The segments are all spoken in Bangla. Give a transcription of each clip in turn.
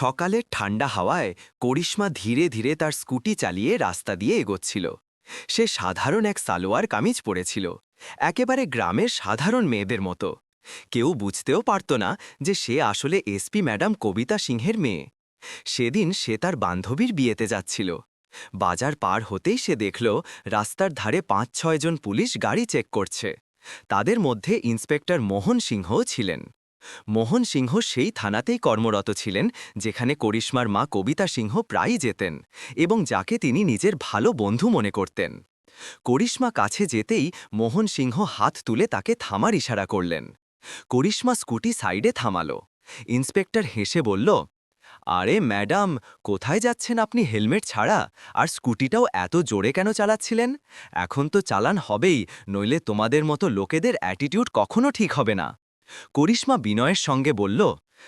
সকালের ঠান্ডা হাওয়ায় করিশ্মা ধীরে ধীরে তার স্কুটি চালিয়ে রাস্তা দিয়ে এগোচ্ছিল। সে সাধারণ এক সালোয়ার কামিজ পরেছিল, একেবারে গ্রামের সাধারণ মেয়েদের মতো। কেউ বুঝতেও পারত না যে সে আসলে এসপি ম্যাডাম কবিতা সিংহের মেয়ে। সেদিন সে তার বান্ধবীর বিয়েতে যাচ্ছিল। বাজার পার হতেই সে দেখল, রাস্তার ধারে পাঁচ ছয়জন পুলিশ গাড়ি চেক করছে। তাদের মধ্যে ইন্সপেক্টর মোহন সিংহও ছিলেন। মোহন সিংহ সেই থানাতেই কর্মরত ছিলেন, যেখানে করিশ্মার মা কবিতা সিংহ প্রায়ই যেতেন এবং যাকে তিনি নিজের ভালো বন্ধু মনে করতেন। করিশ্মা কাছে যেতেই মোহন সিংহ হাত তুলে তাকে থামার ইশারা করলেন। করিশ্মা স্কুটি সাইডে থামাল। ইন্সপেক্টর হেসে বলল, আরে ম্যাডাম, কোথায় যাচ্ছেন আপনি হেলমেট ছাড়া? আর স্কুটিটাও এত জোরে কেন চালাচ্ছিলেন? এখন তো চালান হবেই, নইলে তোমাদের মতো লোকেদের অ্যাটিটিউড কখনো ঠিক হবে না। করিশ্মা বিনয়ের সঙ্গে বলল,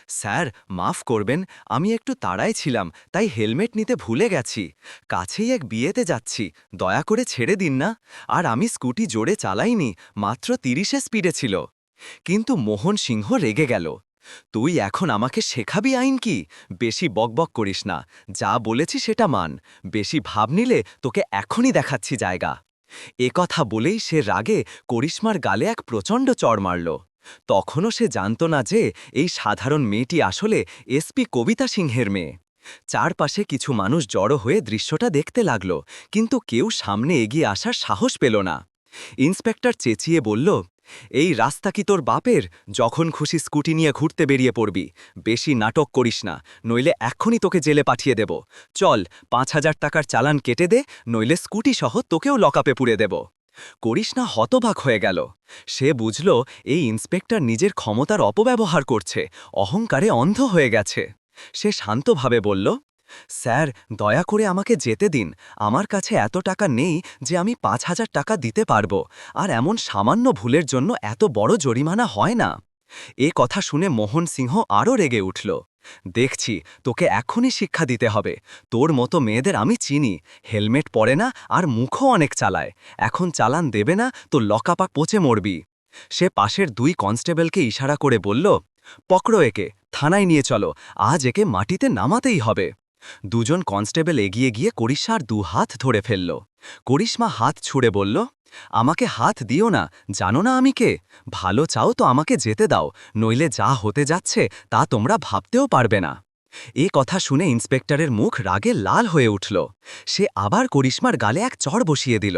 স্যার, মাফ করবেন, আমি একটু তাড়ায় ছিলাম, তাই হেলমেট নিতে ভুলে গেছি। কাছেই এক বিয়েতে যাচ্ছি, দয়া করে ছেড়ে দিন না। আর আমি স্কুটি জোরে চালাইনি, মাত্র তিরিশে স্পিডে ছিল। কিন্তু মোহন সিংহ রেগে গেল। তুই এখন আমাকে শেখাবি আইন কি? বেশি বকবক করিস না। যা বলেছি সেটা মান। বেশি ভাব নিলে তোকে এখনই দেখাচ্ছি জায়গা। এ কথা বলেই সে রাগে করিশ্মার গালে এক প্রচণ্ড চড় মারল। তখনও সে জানত না যে এই সাধারণ মেয়েটি আসলে এসপি কবিতা সিংহের মেয়ে। চারপাশে কিছু মানুষ জড়ো হয়ে দৃশ্যটা দেখতে লাগল, কিন্তু কেউ সামনে এগিয়ে আসার সাহস পেল না। ইন্সপেক্টর চেঁচিয়ে বলল, এই রাস্তা কি তোর বাপের? যখন খুশি স্কুটি নিয়ে ঘুরতে বেরিয়ে পড়বি। বেশি নাটক করিস না, নইলে এক্ষুনি তোকে জেলে পাঠিয়ে দেব। চল, পাঁচ হাজার টাকার চালান কেটে দে, নইলে স্কুটি সহ তোকেও লকাপে পুড়ে দেব। করিস না হতবাক হয়ে গেল। সে বুঝল এই ইন্সপেক্টর নিজের ক্ষমতার অপব্যবহার করছে, অহংকারে অন্ধ হয়ে গেছে। সে শান্তভাবে বলল, স্যার, দয়া করে আমাকে যেতে দিন। আমার কাছে এত টাকা নেই যে আমি পাঁচ হাজার টাকা দিতে পারব, আর এমন সামান্য ভুলের জন্য এত বড় জরিমানা হয় না। এ কথা শুনে মোহন সিংহ আরও রেগে উঠল। দেখছি, তোকে এখনই শিক্ষা দিতে হবে। তোর মতো মেয়েদের আমি চিনি। হেলমেট পরে না, আর মুখও অনেক চালায়। এখন চালান দেবে না তো লকাপাক পচে মরবি। সে পাশের দুই কনস্টেবলকে ইশারা করে বলল, পকড়ো একে, থানায় নিয়ে চলো, আজ একে মাটিতে নামাতেই হবে। দুজন কনস্টেবল এগিয়ে গিয়ে করিশ্মার দু হাত ধরে ফেলল। করিশ্মা হাত ছুড়ে বলল আমাকে হাত দিও না, জানো না আমি কে? ভালো চাও তো আমাকে যেতে দাও, নইলে যা হতে যাচ্ছে তা তোমরা ভাবতেও পারবে না। এ কথা শুনে ইন্সপেক্টরের মুখ রাগে লাল হয়ে উঠল। সে আবার করিশ্মার গালে এক চড় বসিয়ে দিল।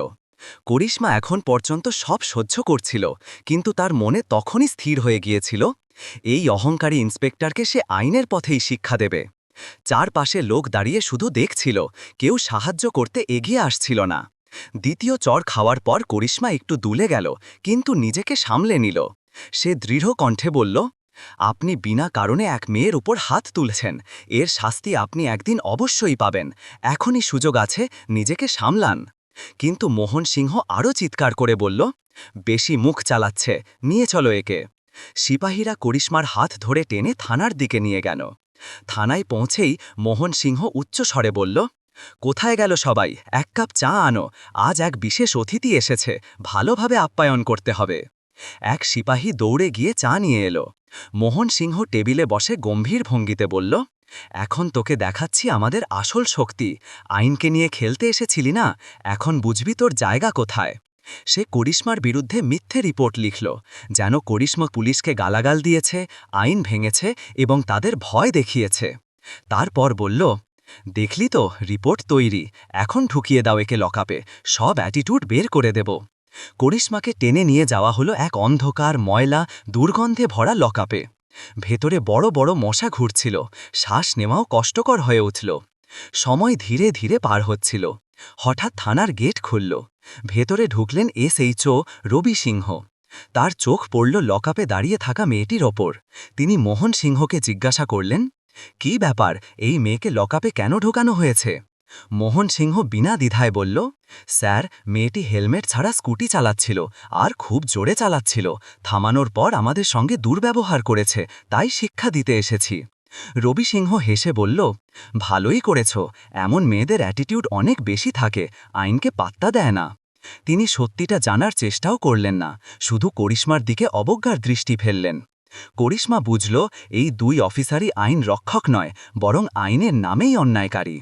করিশ্মা এখন পর্যন্ত সব সহ্য করছিল, কিন্তু তার মনে তখনই স্থির হয়ে গিয়েছিল, এই অহংকারী ইন্সপেক্টরকে সে আইনের পথেই শিক্ষা দেবে। চারপাশে লোক দাঁড়িয়ে শুধু দেখছিল, কেউ সাহায্য করতে এগিয়ে আসছিল না। দ্বিতীয় চর খাওয়ার পর করিশ্মা একটু দুলে গেল, কিন্তু নিজেকে সামলে নিল। সে দৃঢ় কণ্ঠে বলল, আপনি বিনা কারণে এক মেয়ের উপর হাত তুলছেন। এর শাস্তি আপনি একদিন অবশ্যই পাবেন। এখনই সুযোগ আছে, নিজেকে সামলান। কিন্তু মোহন সিংহ আরও চিৎকার করে বলল, বেশি মুখ চালাচ্ছে, নিয়ে চলো একে। সিপাহীরা করিশ্মার হাত ধরে টেনে থানার দিকে নিয়ে গেল। থানায় পৌঁছেই মোহন সিংহ উচ্চস্বরে বলল কোথায় গেল সবাই? এক কাপ চা আনো। আজ এক বিশেষ অতিথি এসেছে। ভালোভাবে আপ্যায়ন করতে হবে। এক সিপাহী দৌড়ে গিয়ে চা নিয়ে এলো। মোহন সিংহ টেবিলে বসে গম্ভীর ভঙ্গিতে বলল, এখন তোকে দেখাচ্ছি আমাদের আসল শক্তি। আইনকে নিয়ে খেলতে এসেছিলি না? এখন বুঝবি তোর জায়গা কোথায়? সে করিশ্মার বিরুদ্ধে মিথ্যে রিপোর্ট লিখল, যেন করিশ্মা পুলিশকে গালাগাল দিয়েছে, আইন ভেঙেছে এবং তাদের ভয় দেখিয়েছে। তারপর বলল দেখলি তো, রিপোর্ট তৈরি। এখন ঢুকিয়ে দাও একে লকাপে সব অ্যাটিটিউড বের করে দেব। করিশ্মাকে টেনে নিয়ে যাওয়া হলো এক অন্ধকার ময়লা, দুর্গন্ধে ভরা লকাপে ভেতরে বড় বড় মশা ঘুরছিল। শ্বাস নেওয়াও কষ্টকর হয়ে উঠল। সময় ধীরে ধীরে পার হচ্ছিল। হঠাৎ থানার গেট খুলল। ভেতরে ঢুকলেন এসএইচও রবি সিংহ। তার চোখ পড়ল লকআপে দাঁড়িয়ে থাকা মেয়েটির ওপর। তিনি মোহন সিংহকে জিজ্ঞাসা করলেন কি ব্যাপার? এই মেয়েকে লকআপে কেন ঢোকানো হয়েছে? মোহন সিংহ বিনা দ্বিধায় বলল, স্যার, মেয়েটি হেলমেট ছাড়া স্কুটি চালাচ্ছিল আর খুব জোরে চালাচ্ছিল। থামানোর পর আমাদের সঙ্গে দুর্ব্যবহার করেছে, তাই শিক্ষা দিতে এসেছি। রবি সিংহ হেসে বলল, ভালোই করেছ, এমন মেয়েদের অ্যাটিটিউড অনেক বেশি থাকে, আইনকে পাত্তা দেয় না। তিনি সত্যিটা জানার চেষ্টাও করলেন না, শুধু করিশ্মার দিকে অবজ্ঞার দৃষ্টি ফেললেন। করিশ্মা বুঝল, এই দুই অফিসারই আইন রক্ষক নয়, বরং আইনের নামেই অন্যায়কারী।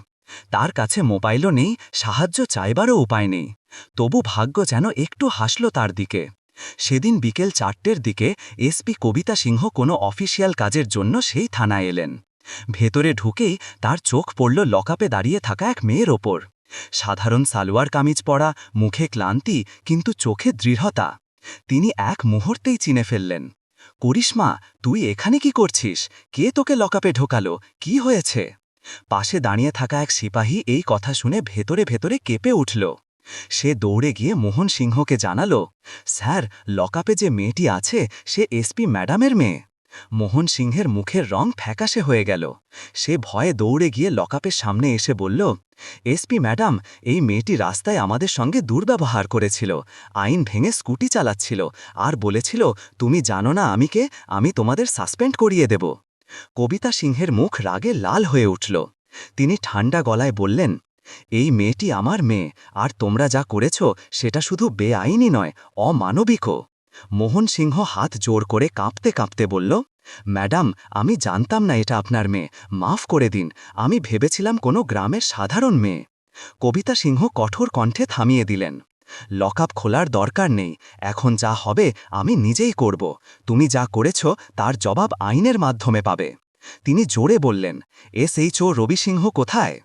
তার কাছে মোবাইলও নেই, সাহায্য চাইবারও উপায় নেই। তবু ভাগ্য যেন একটু হাসল তার দিকে। সেদিন বিকেল চারটের দিকে এসপি কবিতা সিংহ কোনো অফিসিয়াল কাজের জন্য সেই থানায় এলেন। ভেতরে ঢুকেই তার চোখ পড়ল লকআপে দাঁড়িয়ে থাকা এক মেয়ের ওপর। সাধারণ সালোয়ার কামিজ পরা, মুখে ক্লান্তি, কিন্তু চোখে দৃঢ়তা। তিনি এক মুহূর্তেই চিনে ফেললেন। করিশ্মা তুই এখানে কি করছিস? কে তোকে লকাপে ঢোকালো? কি হয়েছে? পাশে দাঁড়িয়ে থাকা এক সিপাহী এই কথা শুনে ভেতরে ভেতরে কেঁপে উঠল। সে দৌড়ে গিয়ে মোহন সিংহকে জানালো, স্যার লকাপে যে মেয়েটি আছে, সে এসপি ম্যাডামের মেয়ে। মোহন সিংহের মুখের রং ফ্যাকাশে হয়ে গেল। সে ভয়ে দৌড়ে গিয়ে লকআপের সামনে এসে বলল এসপি ম্যাডাম, এই মেয়েটি রাস্তায় আমাদের সঙ্গে দুর্ব্যবহার করেছিল, আইন ভেঙে স্কুটি চালাচ্ছিল, আর বলেছিল, তুমি জানো না আমি কে, আমি তোমাদের সাসপেন্ড করিয়ে দেব। কবিতা সিংহের মুখ রাগে লাল হয়ে উঠল। তিনি ঠান্ডা গলায় বললেন, এই মেয়েটি আমার মেয়ে, আর তোমরা যা করেছ, সেটা শুধু বেআইনি নয়, অমানবিকও। মোহন সিংহ হাত জোর করে কাঁপতে কাঁপতে বলল, ম্যাডাম, আমি জানতাম না এটা আপনার মেয়ে। মাফ করে দিন, আমি ভেবেছিলাম কোনো গ্রামের সাধারণ মেয়ে। কবিতা সিংহ কঠোর কণ্ঠে থামিয়ে দিলেন, লকআপ খোলার দরকার নেই, এখন যা হবে আমি নিজেই করব। তুমি যা করেছ, তার জবাব আইনের মাধ্যমে পাবে। তিনি জোরে বললেন, এসএইচও রবি সিংহ কোথায়?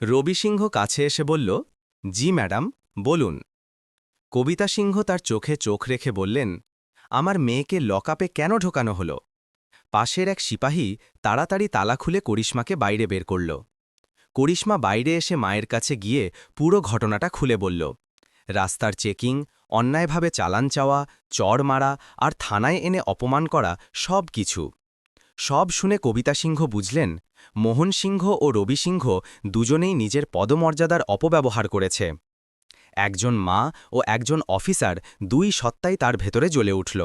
রবি সিংহ কাছে এসে বলল, জি ম্যাডাম, বলুন। কবিতা সিংহ তার চোখে চোখ রেখে বললেন, আমার মেয়েকে লকআপে কেন ঢোকানো হলো? পাশের এক সিপাহী তাড়াতাড়ি তালা খুলে করিশ্মাকে বাইরে বের করল। করিশ্মা বাইরে এসে মায়ের কাছে গিয়ে পুরো ঘটনাটা খুলে বলল। রাস্তার চেকিং, অন্যায়ভাবে চালান চাওয়া, চড় মারা আর থানায় এনে অপমান করা সব কিছু। সব শুনে কবিতা সিংহ বুঝলেন, মোহন সিংহ ও রবি সিংহ দুজনেই নিজের পদমর্যাদার অপব্যবহার করেছে। একজন মা ও একজন অফিসার দুই সত্তাই তার ভেতরে জ্বলে উঠল।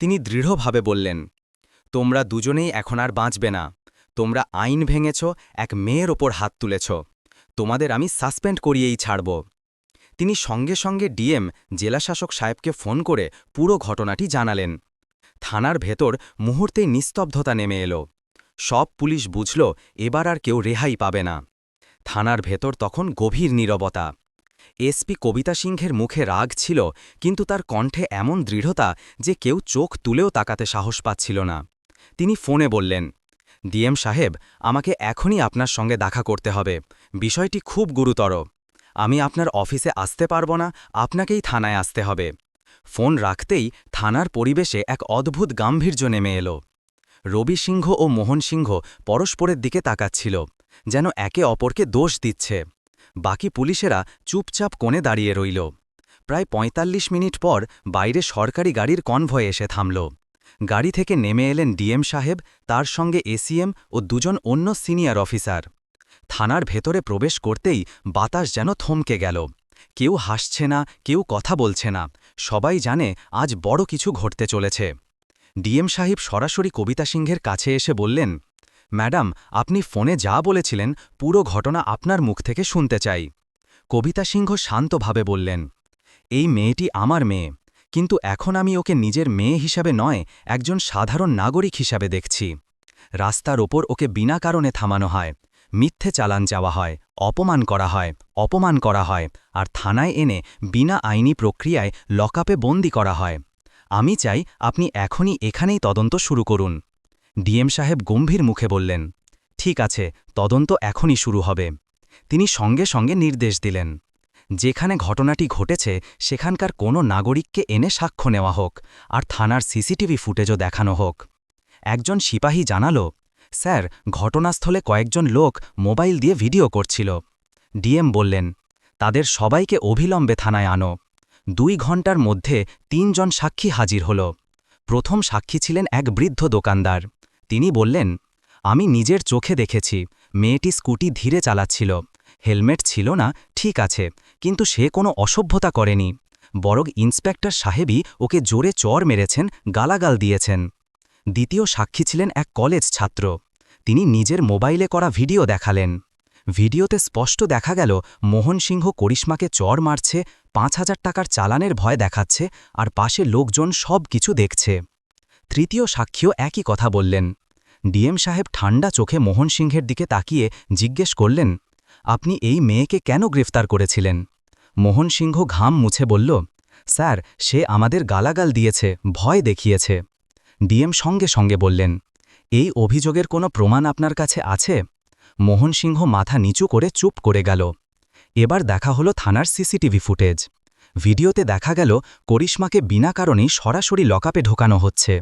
তিনি দৃঢ়ভাবে বললেন, তোমরা দুজনেই এখন আর বাঁচবে না। তোমরা আইন ভেঙেছ, এক মেয়ের ওপর হাত তুলেছ। তোমাদের আমি সাসপেন্ড করিয়েই ছাড়ব তিনি সঙ্গে সঙ্গে ডিএম, জেলাশাসক সাহেবকে ফোন করে পুরো ঘটনাটি জানালেন। থানার ভেতর মুহূর্তেই নিস্তব্ধতা নেমে এলো। সব পুলিশ বুঝল, এবার আর কেউ রেহাই পাবে না। থানার ভেতর তখন গভীর নীরবতা। এসপি কবিতা সিংহের মুখে রাগ ছিল, কিন্তু তার কণ্ঠে এমন দৃঢ়তা যে কেউ চোখ তুলেও তাকাতে সাহস পাচ্ছিল না। তিনি ফোনে বললেন, ডিএম সাহেব, আমাকে এখনই আপনার সঙ্গে দেখা করতে হবে। বিষয়টি খুব গুরুতর। আমি আপনার অফিসে আসতে পারব না, আপনাকেই থানায় আসতে হবে। ফোন রাখতেই থানার পরিবেশে এক অদ্ভুত গাম্ভীর্য নেমে এলো। রবি সিংহ ও মোহন সিংহ পরস্পরের দিকে তাকাচ্ছিল, যেন একে অপরকে দোষ দিচ্ছে। বাকি পুলিশেরা চুপচাপ কোণে দাঁড়িয়ে রইল। প্রায় ৪৫ মিনিট পর বাইরে সরকারি গাড়ির কনভয় এসে থামল। গাড়ি থেকে নেমে এলেন ডিএম সাহেব, তার সঙ্গে এসিএম ও দুজন অন্য সিনিয়র অফিসার। থানার ভেতরে প্রবেশ করতেই বাতাস যেন থমকে গেল। কেউ হাসছে না, কেউ কথা বলছে না। সবাই জানে আজ বড় কিছু ঘটতে চলেছে। ডিএম সাহেব সরাসরি কবিতা সিংহের কাছে এসে বললেন ম্যাডাম, আপনি ফোনে যা বলেছিলেন, পুরো ঘটনা আপনার মুখ থেকে শুনতে চাই। কবিতা সিংহ শান্তভাবে বললেন, এই মেয়েটি আমার মেয়ে, কিন্তু এখন আমি ওকে নিজের মেয়ে হিসাবে নয়, একজন সাধারণ নাগরিক হিসাবে দেখছি। রাস্তার ওপর ওকে বিনা কারণে থামানো হয়, মিথ্যে চালান যাওয়া হয়, অপমান করা হয়, অপমান করা হয়, আর থানায় এনে বিনা আইনি প্রক্রিয়ায় লকআপে বন্দি করা হয়। আমি চাই আপনি এখনই এখানেই তদন্ত শুরু করুন। ডিএম সাহেব গম্ভীর মুখে বললেন, ঠিক আছে, তদন্ত এখনই শুরু হবে। তিনি সঙ্গে সঙ্গে নির্দেশ দিলেন, যেখানে ঘটনাটি ঘটেছে, সেখানকার কোনো নাগরিককে এনে সাক্ষ্য নেওয়া হোক, আর থানার সিসিটিভি ফুটেজও দেখানো হোক। একজন সিপাহী জানালো, স্যার, ঘটনাস্থলে কয়েকজন লোক মোবাইল দিয়ে ভিডিও করছিল। ডিএম বললেন, তাদের সবাইকে অবিলম্বে থানায় আনো। দুই ঘণ্টার মধ্যে তিনজন সাক্ষী হাজির হল। প্রথম সাক্ষী ছিলেন এক বৃদ্ধ দোকানদার। তিনি বললেন, আমি নিজের চোখে দেখেছি, মেয়েটি স্কুটি ধীরে চালাচ্ছিল। হেলমেট ছিল না, ঠিক আছে, কিন্তু সে কোনো অসভ্যতা করেনি। বরং ইন্সপেক্টর সাহেবই ওকে জোরে চর মেরেছেন, গালাগাল দিয়েছেন। দ্বিতীয় সাক্ষী ছিলেন এক কলেজ ছাত্র। তিনি নিজের মোবাইলে করা ভিডিও দেখালেন। ভিডিওতে স্পষ্ট দেখা গেল, মোহন সিংহ করিশ্মাকে চর মারছে, পাঁচ হাজার টাকার চালানের ভয় দেখাচ্ছে, আর পাশে লোকজন সব কিছু দেখছে। তৃতীয় সাক্ষীও একই কথা বললেন। ডিএম সাহেব ঠান্ডা চোখে মোহন সিংহের দিকে তাকিয়ে জিজ্ঞেস করলেন, আপনি এই মেয়েকে কেন গ্রেফতার করেছিলেন? মোহন সিংহ ঘাম মুছে বলল, স্যার, সে আমাদের গালাগাল দিয়েছে, ভয় দেখিয়েছে। ডিএম সঙ্গে সঙ্গে বললেন, এই অভিযোগের কোনো প্রমাণ আপনার কাছে আছে? মোহন সিংহ মাথা নিচু করে চুপ করে গেল। এবার দেখা হলো থানার সিসিটিভি ফুটেজ। ভিডিওতে দেখা গেল করিশ্মাকে বিনা কারণেই সরাসরি লকআপে ঢোকানো হচ্ছে।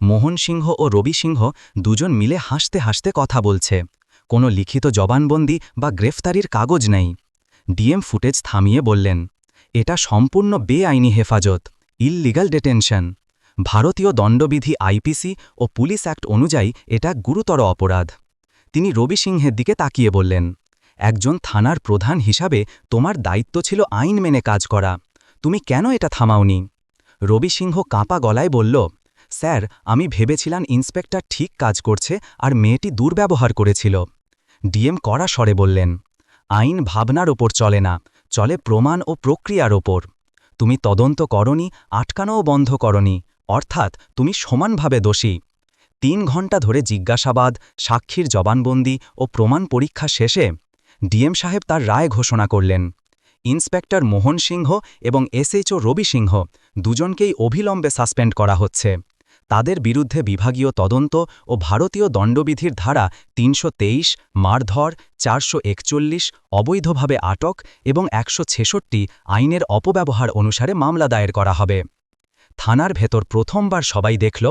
মোহন সিংহ ও রবি সিংহ দুজন মিলে হাসতে হাসতে কথা বলছে। কোনো লিখিত জবানবন্দি বা গ্রেফতারির কাগজ নেই। ডিএম ফুটেজ থামিয়ে বললেন, এটা সম্পূর্ণ বেআইনি হেফাজত, ইললিগাল ডিটেনশন। ভারতীয় দণ্ডবিধি আইপিসি ও পুলিশ অ্যাক্ট অনুযায়ী এটা গুরুতর অপরাধ। তিনি রবি সিংহের দিকে তাকিয়ে বললেন, একজন থানার প্রধান হিসাবে তোমার দায়িত্ব ছিল আইন মেনে কাজ করা। তুমি কেন এটা থামাওনি? রবি সিংহ কাঁপা গলায় বলল স্যার, আমি ভেবেছিলাম ইন্সপেক্টর ঠিক কাজ করছে আর মেয়েটি দুর্ব্যবহার করেছিল। ডিএম কড়া স্বরে বললেন, আইন ভাবনার ওপর চলে না, চলে প্রমাণ ও প্রক্রিয়ার ওপর। তুমি তদন্ত করনি, আটকানোও বন্ধ করনি, অর্থাৎ তুমি সমানভাবে দোষী। তিন ঘণ্টা ধরে জিজ্ঞাসাবাদ, সাক্ষীর জবানবন্দি ও প্রমাণ পরীক্ষা শেষে ডিএম সাহেব তার রায় ঘোষণা করলেন। ইন্সপেক্টর মোহন সিংহ এবং এসএইচও রবি সিংহ দুজনকেই অবিলম্বে সাসপেন্ড করা হচ্ছে। তাদের বিরুদ্ধে বিভাগীয় তদন্ত ও ভারতীয় দণ্ডবিধির ধারা তিনশো তেইশ, মারধর, চারশো একচল্লিশ, অবৈধভাবে আটক এবং একশো ছেষট্টি আইনের অপব্যবহার অনুসারে মামলা দায়ের করা হবে। থানার ভেতর প্রথমবার সবাই দেখল,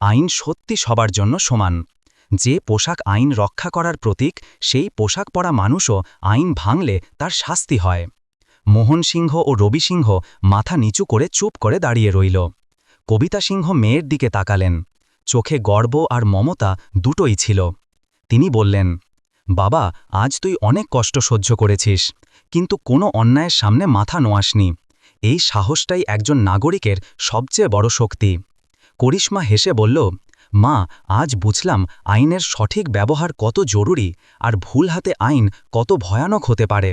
আইন সত্যি সবার জন্য সমান। যে পোশাক আইন রক্ষা করার প্রতীক, সেই পোশাক পরা মানুষও আইন ভাঙলে তার শাস্তি হয়। মোহন সিংহ ও রবি সিংহ মাথা নিচু করে চুপ করে দাঁড়িয়ে রইল। কবিতা সিংহ মেয়ের দিকে তাকালেন। চোখে গর্ব আর মমতা দুটোই ছিল। তিনি বললেন, বাবা, আজ তুই অনেক কষ্ট সহ্য করেছিস, কিন্তু কোনো অন্যায়ের সামনে মাথা নোয়াসনি। এই সাহসটাই একজন নাগরিকের সবচেয়ে বড় শক্তি। করিশ্মা হেসে বলল, মা, আজ বুঝলাম আইনের সঠিক ব্যবহার কত জরুরি আর ভুল হাতে আইন কত ভয়ানক হতে পারে।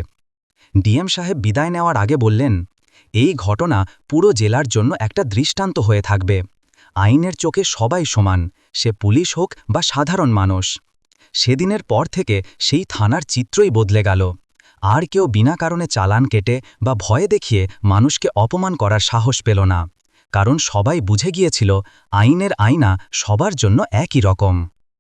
ডিএম সাহেব বিদায় নেওয়ার আগে বললেন এই ঘটনা পুরো জেলার জন্য একটা দৃষ্টান্ত হয়ে থাকবে। আইনের চোখে সবাই সমান, সে পুলিশ হোক বা সাধারণ মানুষ। সেদিনের পর থেকে সেই থানার চিত্রই বদলে গেল। আর কেউ বিনা কারণে চালান কেটে বা ভয়ে দেখিয়ে মানুষকে অপমান করার সাহস পেল না। কারণ সবাই বুঝে গিয়েছিল, আইনের আইনা সবার জন্য একই রকম।